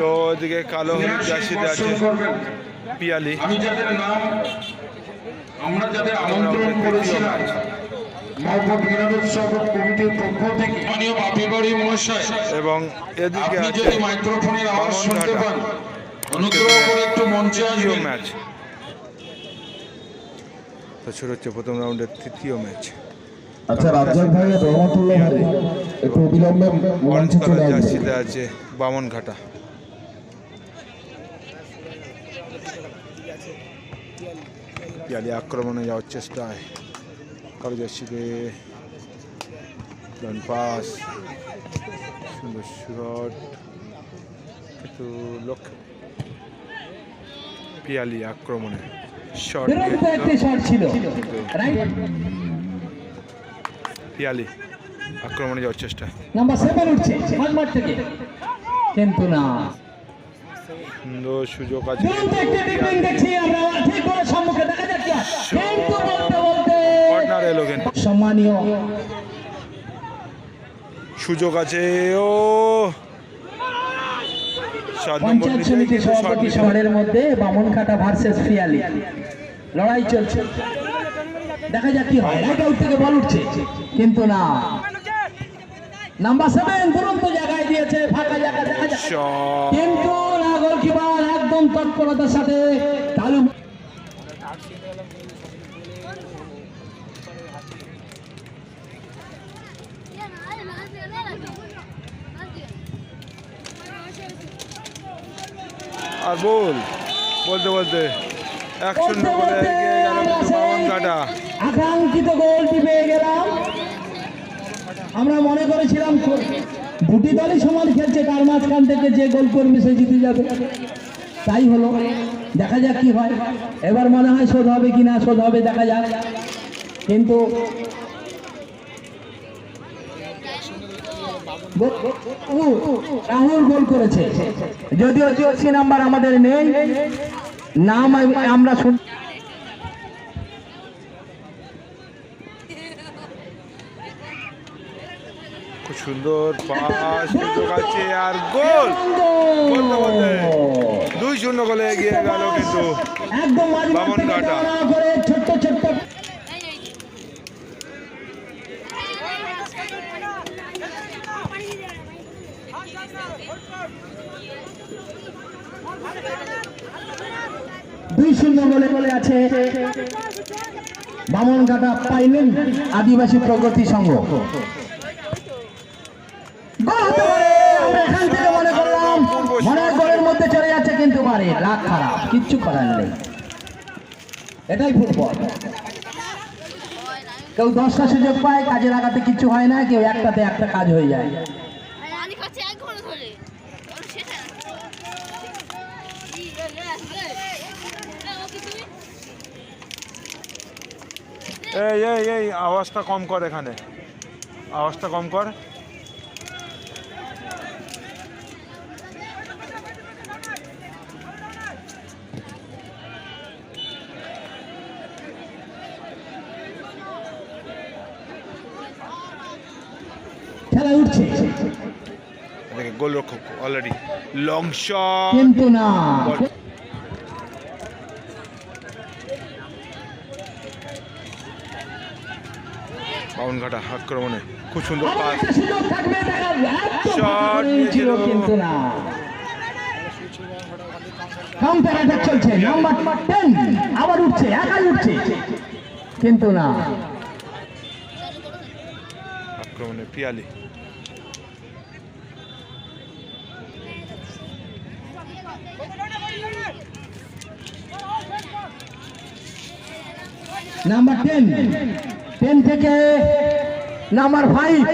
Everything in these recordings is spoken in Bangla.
তো ওদিকে কালো হলুদ আছে। পিয়ালি। আমি যাদের নাম আমরা যাদের আমন্ত্রণ করেছিলাম এবং এদিকে আপনি আছে মাইক্রোফোনের আওয়াজ শুনতে পান অনুগ্রহ করে একটু মঞ্চে আসবেন। ম্যাচ। তো শুরু হচ্ছে প্রথম রাউন্ডের তৃতীয় ম্যাচ। আচ্ছা রাজ্জাক ভাইয়ের রহমতুল্লাহ ভাই একটু অবিলম্বে অরেঞ্জ মঞ্চে চলে আসবে জার্সিতে আছে বামনঘাটা। পিয়ালি আক্রমণে যাওয়ার চেষ্টায়। কালো জার্সিতে পাস সুন্দর শট কিন্তু লক্ষ্য পিয়ালি আক্রমণে শট ছিল। রাইট পিয়ালি আক্রমণে যাওয়ার চেষ্টা। নাম্বার সেভেন উঠছে মাঝমাঠ থেকে। কিন্তু না। সুন্দর সুযোগ আছে। দুরন্ত একটি ডিফেন্স দেখছি আমরা ঠিক করে সম্মুখে দেখা যাচ্ছে কিন্তু বলতে বলতে কর্নার এলো কিন্তু সম্মানীয় সুযোগ আছে ও। পঞ্চায়েত নিচে সমিতি সভাপতি শহরের মধ্যে বামনকাটা ভার্সেস ফিয়ালি লড়াই চলছে। দেখা যাক কি হয়। রাইট আউট থেকে বল উঠছে। কিন্তু না। নাম্বার সেভেন দুরন্ত জায়গায় দিয়েছে ফাঁকা জায়গা দেখা যাক। কিন্তু না গোলকিপার একদম তৎপরতার সাথে তালু আর বল বলতে বলতে। এক শূন্য করে এগিয়ে গেল কাটা আকাঙ্ক্ষিত গোলটি পেয়ে গেলাম। আমরা মনে করেছিলাম দুটি দলই সমান খেলছে, তার মাঝখান থেকে যে গোল করবে সে জিতে যাবে। তাই হলো, দেখা যাক কি হয়। এবার মনে হয় শোধ হবে কি না, শোধ হবে, দেখা যাক। কিন্তু রাহুল গোল করেছে। যদিও জিওসি নাম্বার আমাদের নেই। নাম আমরা শুন খুব সুন্দর পাস আছে আর গোল। দুই শূন্য গোলে এগিয়ে গেল কিন্তু বামন কাটা। দুই শূন্য বলে বলে আছে বামনঘাটা পাইলেন আদিবাসী প্রগতি সংঘ গোল হতে পারে। আমরা এখান থেকে মনে করলাম মনে হয় গোলের মধ্যে কিন্তু পারে লাখ খারাপ কিচ্ছু করার নেই। এটাই ফুটবল। কেউ দশটা সুযোগ পায় কাজে লাগাতে কিছু হয় না কেউ একটাতে একটা কাজ হয়ে যায়? এই এই এই আওয়াজটা কম কর এখানে। আওয়াজটা কম কর। খেলা উঠছে। দেখে গোল অলরেডি লং শট কিন্তু না। বাউন ঘাটা আক্রমণে খুব সুন্দর পাস ফাঁকা ছিল কিন্তু না। কাউন্টার অ্যাটাক চলছে নাম্বার টেন আবার উঠছে একাই উঠছে। কিন্তু না। আক্রমণে পিয়ালি। নাম্বার টেন টেন থেকে নাম্বার ফাইভ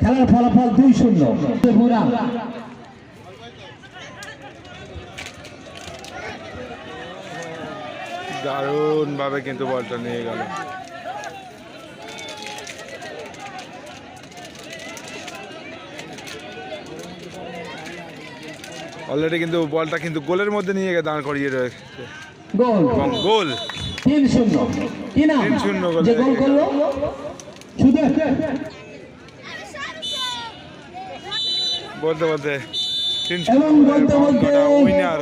খেলার ফলাফল দুই শূন্য। ত্রিপুরা দারুণভাবে কিন্তু বলটা নিয়ে গেল। অলরেডি কিন্তু বলটা কিন্তু গোলের মধ্যে নিয়ে গিয়ে দাঁড় করিয়ে রয়েছে। গোল। গোল। তিন শূন্য। তিন শূন্য গোল। করল? বলতে বলতে তিন শূন্য উইনার